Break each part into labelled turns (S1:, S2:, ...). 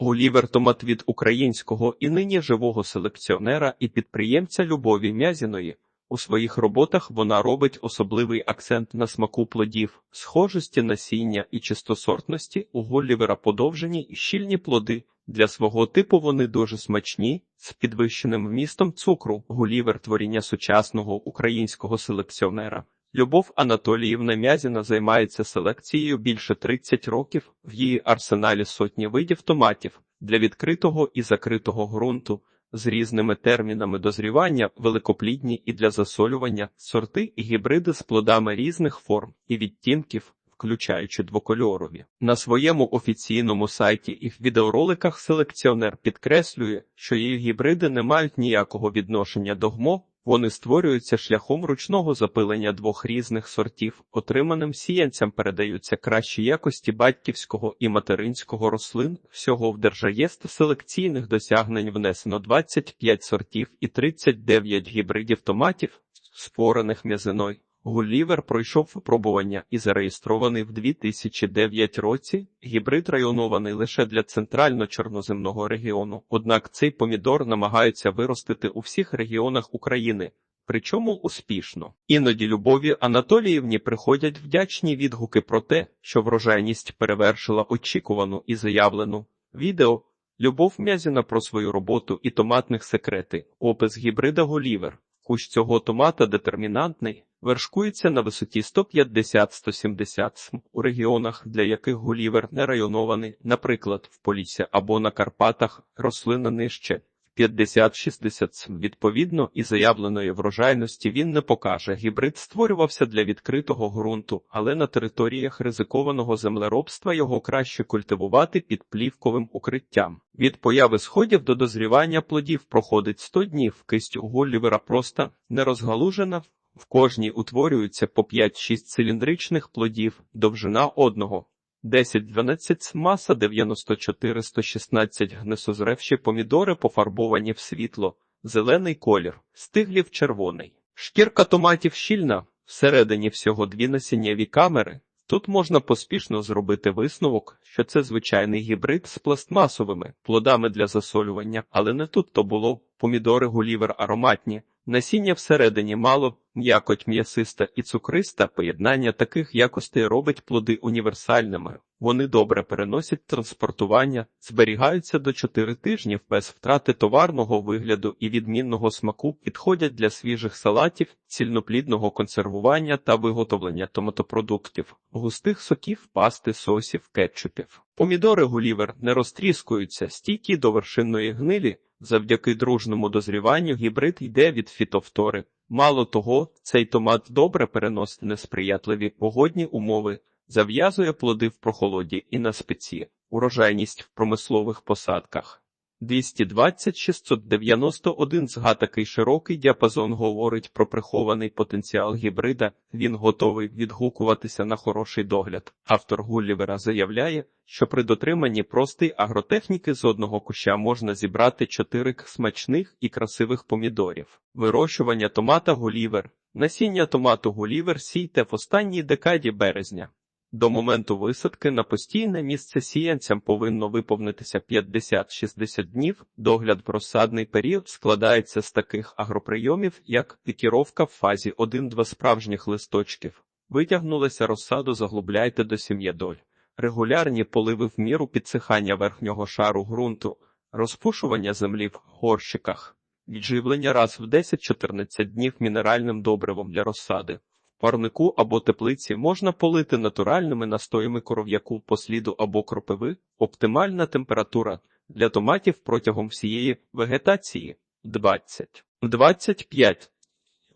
S1: Гулівер томат від українського і нині живого селекціонера і підприємця Любові Мязіної. У своїх роботах вона робить особливий акцент на смаку плодів, схожості насіння і чистосортності. У Гулівера подовжені і щільні плоди. Для свого типу вони дуже смачні, з підвищеним вмістом цукру. Гулівер творіння сучасного українського селекціонера. Любов Анатоліївна Мязіна займається селекцією більше 30 років. В її арсеналі сотні видів томатів для відкритого і закритого ґрунту з різними термінами дозрівання, великоплідні і для засолювання, сорти і гібриди з плодами різних форм і відтінків, включаючи двокольорові. На своєму офіційному сайті і в відеороликах селекціонер підкреслює, що її гібриди не мають ніякого відношення до ГМО, вони створюються шляхом ручного запилення двох різних сортів. Отриманим сіянцям передаються кращі якості батьківського і материнського рослин. Всього в Держаєст селекційних досягнень внесено 25 сортів і 39 гібридів томатів, створених м'язиною. Гулівер пройшов випробування і зареєстрований в 2009 році. Гібрид районований лише для центрально-чорноземного регіону. Однак цей помідор намагаються виростити у всіх регіонах України. Причому успішно. Іноді Любові Анатоліївні приходять вдячні відгуки про те, що врожайність перевершила очікувану і заявлену. Відео Любов Мязіна про свою роботу і томатних секрети. Опис гібрида Голівер. Кущ цього томата детермінантний, вершкується на висоті 150-170 см у регіонах, для яких гулівер не районований, наприклад, в Полісся або на Карпатах, рослина нижче 50-60 см. Відповідно, і заявленої врожайності він не покаже. Гібрид створювався для відкритого ґрунту, але на територіях ризикованого землеробства його краще культивувати під плівковим укриттям. Від появи сходів до дозрівання плодів проходить 100 днів. Кисть у Голлівера просто не розгалужена. В кожній утворюються по 5-6 циліндричних плодів, довжина одного. 10-12 маса 94-116 гнесозревші помідори пофарбовані в світло, зелений колір, стиглів червоний. Шкірка томатів щільна, всередині всього дві насіннєві камери. Тут можна поспішно зробити висновок, що це звичайний гібрид з пластмасовими плодами для засолювання, але не тут то було помідори гулівер ароматні. Насіння всередині мало, м'якоть м'ясиста і цукриста поєднання таких якостей робить плоди універсальними. Вони добре переносять транспортування, зберігаються до 4 тижнів без втрати товарного вигляду і відмінного смаку, підходять для свіжих салатів, цільноплідного консервування та виготовлення томатопродуктів, густих соків, пасти, сосів, кетчупів. Помідори гулівер не розтріскуються, стійкі до вершинної гнилі. Завдяки дружному дозріванню гібрид йде від фітофтори. Мало того, цей томат добре переносить несприятливі погодні умови, зав'язує плоди в прохолоді і на спеці, урожайність в промислових посадках. 220-691 зга такий широкий діапазон говорить про прихований потенціал гібрида, він готовий відгукуватися на хороший догляд. Автор Гуллівера заявляє, що при дотриманні простої агротехніки з одного куща можна зібрати чотири смачних і красивих помідорів. Вирощування томата Гулівер. Насіння томату Гулівер сійте в останній декаді березня. До моменту висадки на постійне місце сіянцям повинно виповнитися 50-60 днів. Догляд в розсадний період складається з таких агроприйомів, як пікіровка в фазі 1-2 справжніх листочків. Витягнулася розсаду, заглубляйте до сім'єдоль. Регулярні поливи в міру підсихання верхнього шару ґрунту, розпушування землі в горщиках, відживлення раз в 10-14 днів мінеральним добривом для розсади парнику або теплиці можна полити натуральними настоями коров'яку посліду або кропиви, оптимальна температура для томатів протягом всієї вегетації 20. 25.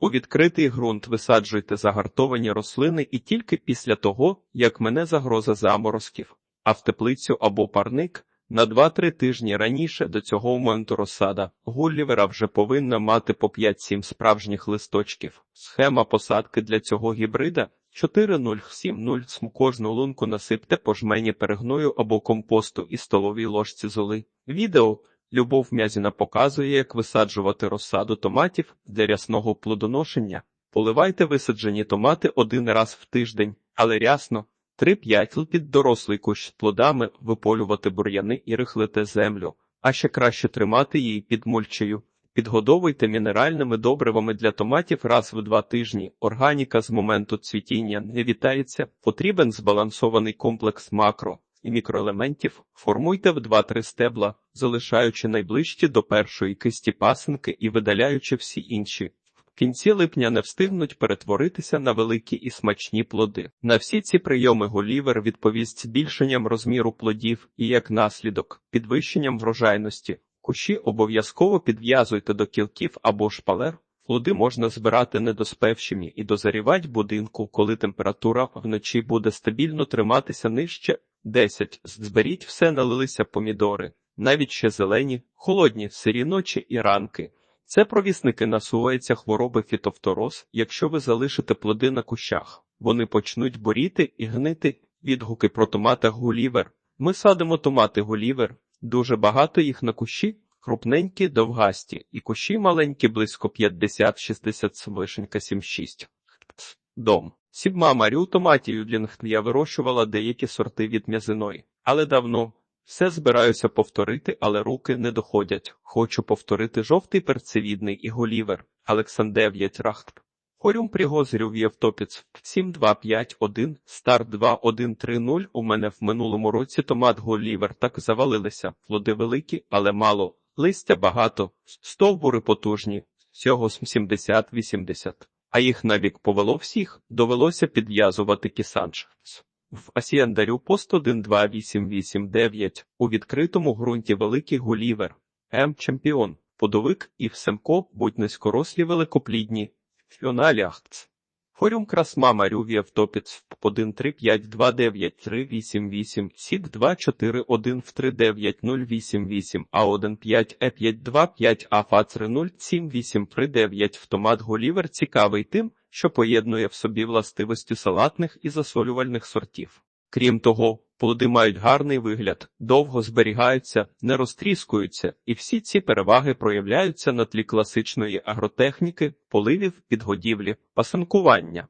S1: У відкритий ґрунт висаджуйте загартовані рослини і тільки після того, як мене загроза заморозків, а в теплицю або парник на 2-3 тижні раніше до цього моменту розсада Гуллівера вже повинна мати по 5-7 справжніх листочків. Схема посадки для цього гібрида 4,070 см кожну лунку насипте по жмені перегною або компосту і столовій ложці золи. Відео Любов Мязіна показує, як висаджувати розсаду томатів для рясного плодоношення. Поливайте висаджені томати один раз в тиждень, але рясно 3-5 л під дорослий кущ плодами, виполювати бур'яни і рихлити землю, а ще краще тримати її під мульчею. Підгодовуйте мінеральними добривами для томатів раз в два тижні. Органіка з моменту цвітіння не вітається. Потрібен збалансований комплекс макро і мікроелементів. Формуйте в 2-3 стебла, залишаючи найближчі до першої кисті пасинки і видаляючи всі інші. Кінці липня не встигнуть перетворитися на великі і смачні плоди. На всі ці прийоми голівер відповість збільшенням розміру плодів і, як наслідок, підвищенням врожайності. Кущі обов'язково підв'язуйте до кілків або шпалер. Плоди можна збирати недоспевшими і дозарівати будинку, коли температура вночі буде стабільно триматися нижче 10. Зберіть все налилися помідори, навіть ще зелені, холодні, сирі ночі і ранки. Це провісники насувається хвороби фітофтороз, якщо ви залишите плоди на кущах. Вони почнуть боріти і гнити. Відгуки про томатах гулівер. Ми садимо томати гулівер, дуже багато їх на кущі, крупненькі, довгасті, і кущі маленькі, близько 50-60 вишенька 7-6. Дом. Сібма Марю томаті Юдлінг я вирощувала деякі сорти від м'язиної, але давно. Все збираюся повторити, але руки не доходять. Хочу повторити жовтий перцевідний і голівер. Олександр Рахт. Хорюм Пригозрів Євтопіц 7251, стар 2130. У мене в минулому році томат голівер так завалилися. Плоди великі, але мало. Листя багато, стовбури потужні, всього 70-80. А їх навік повело всіх, довелося підв'язувати кісанч. В Асіяндарю пост 128889 у відкритому ґрунті великий голівер, М. Чемпіон, подовик і всемко, будь низькорослі великоплідні, фіоналіахц. Форум Красма Марювія Втопіц 135293888 Сід 241 в 39088 А15 Е525 Афацри 078 39 Втомат Голівер цікавий тим, що поєднує в собі властивості салатних і засолювальних сортів. Крім того, плоди мають гарний вигляд, довго зберігаються, не розтріскуються, і всі ці переваги проявляються на тлі класичної агротехніки, поливів, підгодівлі, пасанкування.